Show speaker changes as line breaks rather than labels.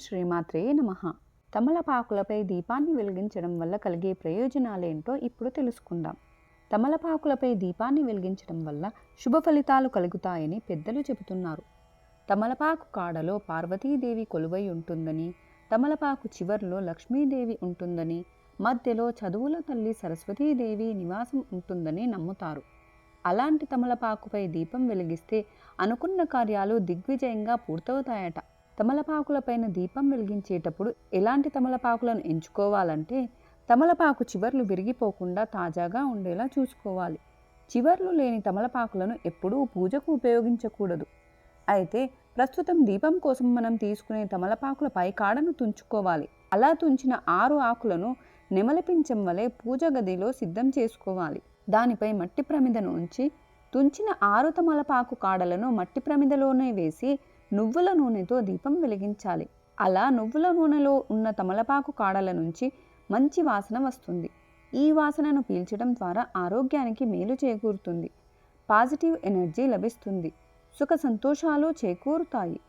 శ్రీమాత్రే నమ. తమలపాకులపై దీపాన్ని వెలిగించడం వల్ల కలిగే ప్రయోజనాలేంటో ఇప్పుడు తెలుసుకుందాం. తమలపాకులపై దీపాన్ని వెలిగించడం వల్ల శుభ ఫలితాలు కలుగుతాయని పెద్దలు చెబుతున్నారు. తమలపాకు కాడలో పార్వతీదేవి కొలువై ఉంటుందని తమలపాకు చివర్లో లక్ష్మీదేవి ఉంటుందని మధ్యలో చదువుల తల్లి సరస్వతీదేవి నివాసం ఉంటుందని నమ్ముతారు. అలాంటి తమలపాకుపై దీపం వెలిగిస్తే అనుకున్న కార్యాలు దిగ్విజయంగా పూర్తవుతాయట. తమలపాకులపైన దీపం వెలిగించేటప్పుడు ఎలాంటి తమలపాకులను ఎంచుకోవాలంటే తమలపాకు చివర్లు విరిగిపోకుండా తాజాగా ఉండేలా చూసుకోవాలి. చివర్లు లేని తమలపాకులను ఎప్పుడూ పూజకు ఉపయోగించకూడదు. అయితే ప్రస్తుతం దీపం కోసం మనం తీసుకునే తమలపాకుల పైకాడను తుంచుకోవాలి. అలా తుంచిన ఆరు ఆకులను నెమలిపించం వలె పూజ గదిలో సిద్ధం చేసుకోవాలి. దానిపై మట్టి ప్రమిదను ఉంచి తుంచిన ఆరు తమలపాకు కాడలను మట్టి ప్రమిదలోనే వేసి నువ్వుల నూనెతో దీపం వెలిగించాలి. అలా నువ్వుల నూనెలో ఉన్న తమలపాకు కాడల నుంచి మంచి వాసన వస్తుంది. ఈ వాసనను పీల్చడం ద్వారా ఆరోగ్యానికి మేలు చేకూరుతుంది. పాజిటివ్ ఎనర్జీ లభిస్తుంది. సుఖ సంతోషాలు చేకూరుతాయి.